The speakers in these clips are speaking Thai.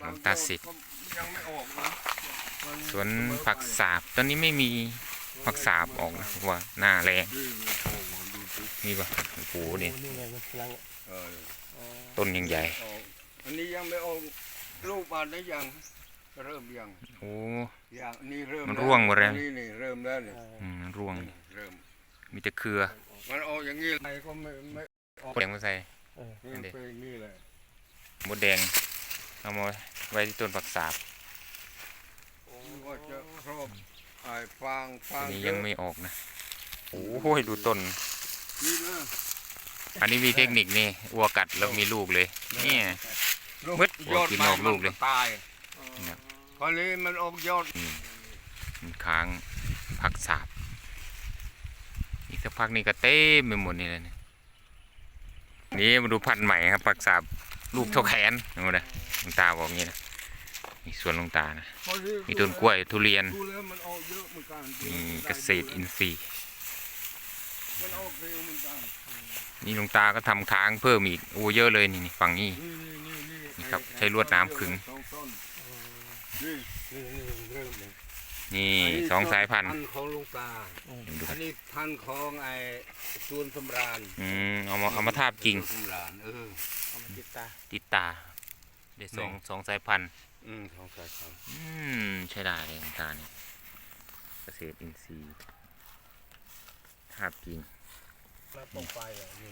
หลวงตาสิทธิ์ก็ยังไม่ออกนะมัสวนเสมอผักสาบ ตอนนี้ไม่มีผักสาบออกนะเพราะว่าหน้าแรงนี่มันออกมาดูสินี่ปะโอ้โหนี่นี่ไงมันกำลังเออต้นยังใหญ่ออกอันนี้ยังไม่ออกลูกบานได้ยัง เริ่มยัง โอ้ยังนี่เริ่มมันแล้ร่วงหมดแล้วนี่นี่เริ่มแล้วนี่อืมร่วงเริ่มมีแต่เครือ มันออกอย่างนี้อะไรก็ไม่ไม่แดงมาใส่นี่อันเดียวเป็นอย่างนี้เลยมดแดง เอามาไว้ที่ต้นผักสาบมันก็จะครอบไอ้ฟางฟาอันงนี้เยยังอะไม่ออกนะ โอ้ยดูต้นนี่นะอันนี้มีเทคนิคนี่วัวกัดแล้วมีลูกเลยเนี่ยมืดยอดกินไม้ออกลูกเลยมันตายเนี่ยพอนี้มันออกยอดนี่มันค้างผักสาบ อีกสักพักนี่ก็เต็มไปหมดนี่เลยเนี่ยนี่มาดูพันธุ์ใหม่ครับผักสาบ ลูกเท่าแขนดูนะหลวงตาบอกงี้นะนี่สวนหลวงตานะพอนี้มีต้นกล้วยทุเรียนดูแล้วมันออกเยอะเหมือนกันมีเกษตรอินทรีย์มันออกเร็วเหมือนกันนี่หลวงตาก็ทำค้างเพิ่มอีกโอ้เยอะเลยนี่นี่ฝั่งนี้นี่นี่นี่นี่นี่ครับไอ้ใช้ลวดน้ำขึงสองต้นนี่นี่นี่เริ่มเลยนี่สองสายพันธุ์พันธุ์ของลุงตาดูคอัรันบนี้พันธุ์ของไอ้สวนสำราญอืมเอามาเอามาทาบกิ่งสวนสำราญเออเอามา ติดตา ติดตาได้สองสองสายพันธุ์อืมของสายพันธุ์อืมใช่ได้เลยหลวงตาเนี่ยเกษตรอินทรีย์ทาบกิ่งแล้วตรงไปอะนี่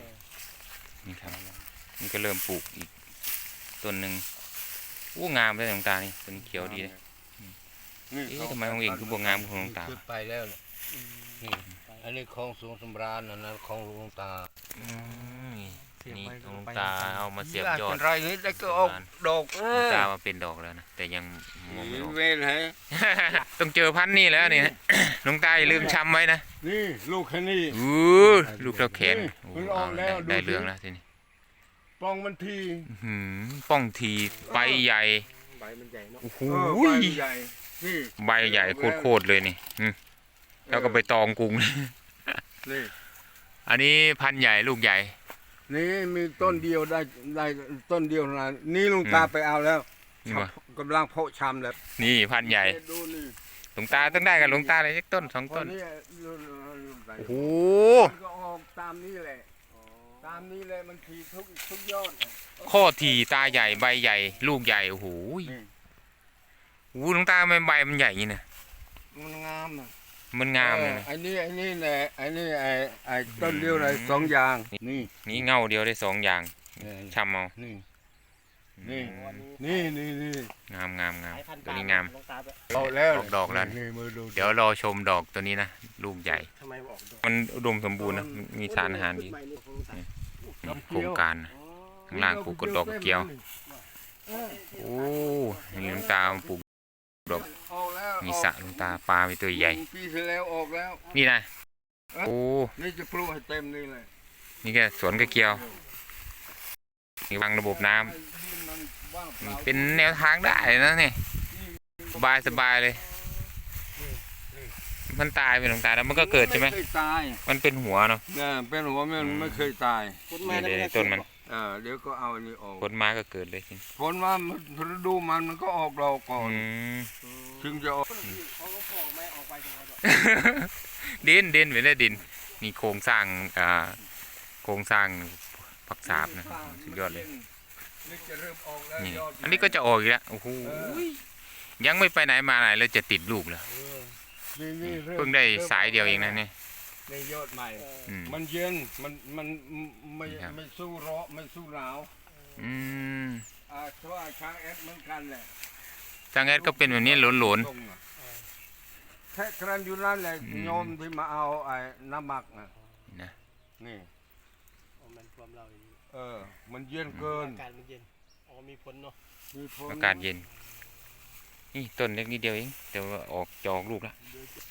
นี่ครับนี่ก็เริ่มปลูกอีกต้นหนึ่งอู้งามเลยหลวงตานี่ต้นเขียวดีเลยนี่เอ๊ะทำไมของเองคือบวงามของหลวงตาขึ้นไปแล้วเนี่ยนี่อันนี้ของสวนสำราญอันนั้นของหลวงตาอืม นี่ของหลวงตาเอามาเสียบยอดเป็นไรนี่แล้วก็ออกดอกเอหลวงอตามาเป็นดอกแล้วนะแต่ยังมองไม่ออกเวรให้ต้องเจอพันธุ์นี่แล้วเนี่ยหลวงตาอย่าลืมช้ำไว้นะนี่ลูกแค่นี้อู้ลูกเท่าแขนนี่โอ้มันออกเอาแล้วได้ดูสิเรื่องแล้วทีนี้ปองมันทีอื้อหือป้องทีใบใหญ่ใบมันใหญ่เนาะโอ้โหเออใบใหญ่นี่ใบใหญ่โคตรๆเลยนี่อืมแล้วก็ไปตองกรุงนี่อันนี้พันธุ์ใหญ่ลูกใหญ่ นี่มีต้นเดียวได้ได้ต้นเดียวเท่านะนี่ลุงตาอืมไปเอาแล้วนี่วะ กำลังเพาะชำแล้วนี่พันธุ์ใหญ่ดูนี่หลวงตาต้องได้กับหลวงตาเลยสักต้นสองคต้นนนี้โอ้โหมันก็ออกตามนี้แหละตามนี้เลยมันทีทุกทุกยอดข้อทีตาใหญ่ใบใหญ่ ลูกใหญ่โอ้โหนี่โอ้โหหลวงตาทำไมใบมันใหญ่อย่างนี้นะมันงามอะ มันงามเลยออนะไอ้นี่ไอ้นี่แหละไอ้นี่ไอ้ไอ้ต้นเดียวเลยสองอย่าง นี่นี่เงาเดียวได้สองอย่างนี่ช่ำเอานี่นี่วันนี้นี่นี่นี่งามงามงามสายพันธุ์ตัวตานี้งามลงตาไปเอาแล้วออกดอกแล้วนี่มือดูเดี๋ยวรอชมดอกตัวนี้นะลูกใหญ่ทำไมมันออกดอกมันอุดมสมบูรณ์นะมีสารอาหารดีใบนี่ของลุงตานี่โครงการนะอ๋อข้างล่างปลูกกระดอกเกียวโอ้นี่หลวงตาปลูกออกแล้ว มีสระหลวงตาปลาไปตัวใหญ่ ปีที่แล้วออกแล้ว นี่นะโอ้นี่จะปลูกให้เต็มนี่เลยนี่แค่สวนกระเกียวนี่วางระบบน้ำให้ดินมันว่างเปล่าเป็นแนวทางได้นะเนี่ยสบายสบายเลย มันตายเป็นหลวงตาแล้วมันก็เกิดใช่ไหมเคยตายมันเป็นหัวเนาะเนี่ยเป็นหัวมันไม่เคยตายต้นไม้เดี๋ยวไเดี๋ยวต้นมัน เออเดี๋ยวก็เอาอันนี้ออกผลมาก็เกิดเลยทีนี้ผลว่ามันฤดูมันมันก็ออกดอกก่อนอืม ถึงจะออกเขาก็พอไม่ออกไปจังหวะแบบดินดินเป็นได้ดินนี่โครงสร้างอ่าโครงสร้างผักสาบนะสุดยอดเลยนี่จะเริ่มออกแล้วนี่ยอดอันนี้ก็จะออกอีกแล้วโอ้โหยังไม่ไปไหนมาไหนแล้วจะติดลูกแล้วเออนี่นี่ริ่มเพิ่งได้สายเดียวเองนะเนี่ย ในยอดใหม่ อืมมันเย็นมันมันไม่นี่ครับไม่สู้ร้อนไม่สู้หนาวอืมอ่าเพราะว่าช้างเอสเหมือนกันแหละทางแอดก็เป็นแบบนี้หลน ตรงอะแค่ครันอยู่นั่นแหละอืม โยมที่มาเอาไอ้น้ำหมักนะๆนะนี่เอามันความเราอย่างนี้เออ มันเย็นเกินอากาศมันเย็น อ๋อมีผลเนาะมีผลอากาศเย็น นี่ต้นเล็กนิดเดียวเองแต่ว่าออกจอกลูกแล้ว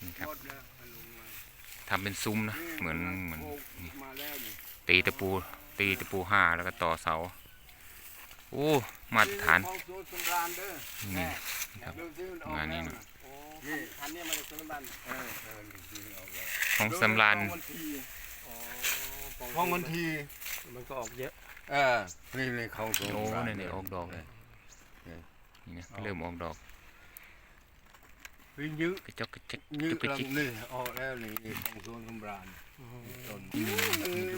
นี่ครับหมดแล้วมันลงมา ทำเป็นซุ้มนะเหมือนเหมือนโผล่มาแล้วนี่ตีตะปูตีตะปูห้าแล้วก็ต่อเสาโอ้มาตรฐานของสวนสำราญเด้อนี่แครับดูสิมันออกงานนี้แล้วนะโอ้พันธุ์เนี่ยมาจากต้นบ้านเออเออดูสิมันออกแล้วของสำรานของวันทีอ๋อของวันทีมันก็ออกเยอะเออนี่นี่ของสวนโอ้สำราญนี่นี่ออกดอกเลยเนี่ยเริ่มออกดอก วิยืดกระจอกกระจิกยืกดระหลัจิกงนี่ออกแล้วนี่นี่ของสวนคำรานต้น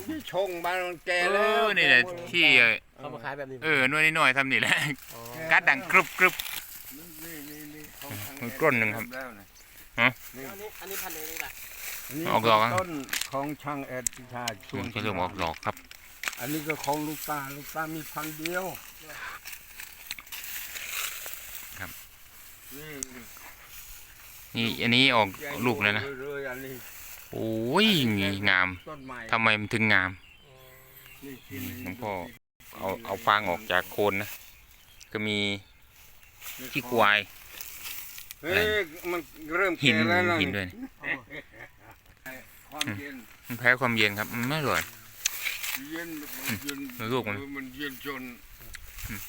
มันชงบ้านมันแก่เอแล้วอนี่แหละที่เอ่อเขามาขายแบบนี้เออหน่วยน้อยๆทำนี่แหละอ๋อกัดดังกรุบกรุบ นี่นี่นี่ของทางมันกล้นหนึ่งครับแล้วนะฮะนี่อันนี้อันนี้พันเองเลยป่ะนี่ออกดอกอะต้นของช่างแอดพิชาชวมันนก็เริ่มออกดอกครับอันนี้ก็ของลูกตาลูกตามีพันเดียวครับนี่ นี่อันนี้ออกใหญ่ลูกแล้วนะเรื่อยๆอันนี้โอ้ยงามต้นใหม่ทำไมมันถึงงามนี่กินหลวงพ่อเอาเอาฟางออกจากโคนนะ ก็มีขี้ควายเฮ้ยมันเริ่มหินแก่แล้วะหินด้วยนะความเย็นมันแพ้ความเย็นครับมันไม่อร่อยเย็นมันเย็นอืมลูกมันเออมันเย็นจนอืม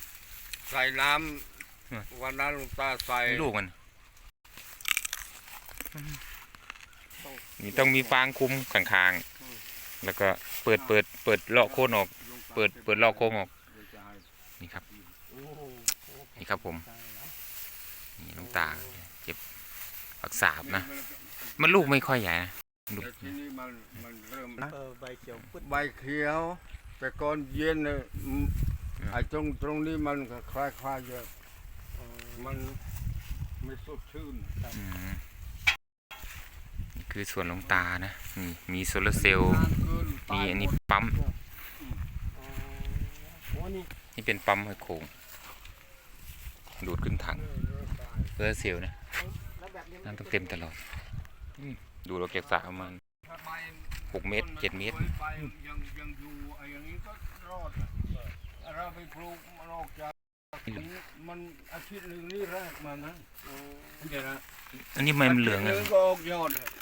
ใส่น้อืมำวันนั้นหลวงตาใส่ลูกมัน นี่ต้องมีฟางคลุมข้างๆ แล้วก็เปิดเปิดเปิดเลาะโคนออกหลวงตาเปิดเปิดลอกโค้งออกเดี๋ยวจะให้นี่ครับโอ้โหนี่ครับผม นี่น้องตาเก็บผักสาบนะ มันลูกไม่ค่อยใหญ่นะลูกแต่ทีนี้มันมันเริ่มเออใบเขียวปึ๊ดใบเขียว แต่ก่อนเย็นเนี่ยอืมอืมไอ้ตรงตรงนี้มันก็คล้ายๆเยอะ มันไม่สดชื่นอืมนี่ คือสวนหลวงตานะนี่มีโซลาร์เซลล์นานเกินมีตายอันนี้หมดปั๊มอ๋อโอ้นี่นี่เป็นปั๊มห้อยโขงดูดขึ้นถังโซลาร์เซลล์นะแล้วแบบนี้น้ำต้องเต็มตลอดอืมดูเราเก็บสระประมาณถ้าใบหกเมตรเจ็ดเมตรใบยังยังอยู่ไอ้อย่างนี้ก็รอดอะเราไปปลูกมันออกจากมันอาทิตย์หนึ่งนี่แรกมานะเดี๋ยวนะอันนี้ทำไมมันเหลืองาอะทิตย์หนึ่ก็ออกยอดอะอืม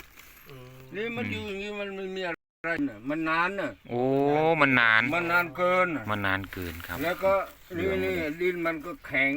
นี่มันอยู่อย่างนี้มันไม่มีอะไรน่ะมันนานน่ะโอ้ มันนาน มันนานเกินน่ะมันนานเกินครับ แล้วก็นี่เหลืนี่องหมดเลยดินมันก็แข็ง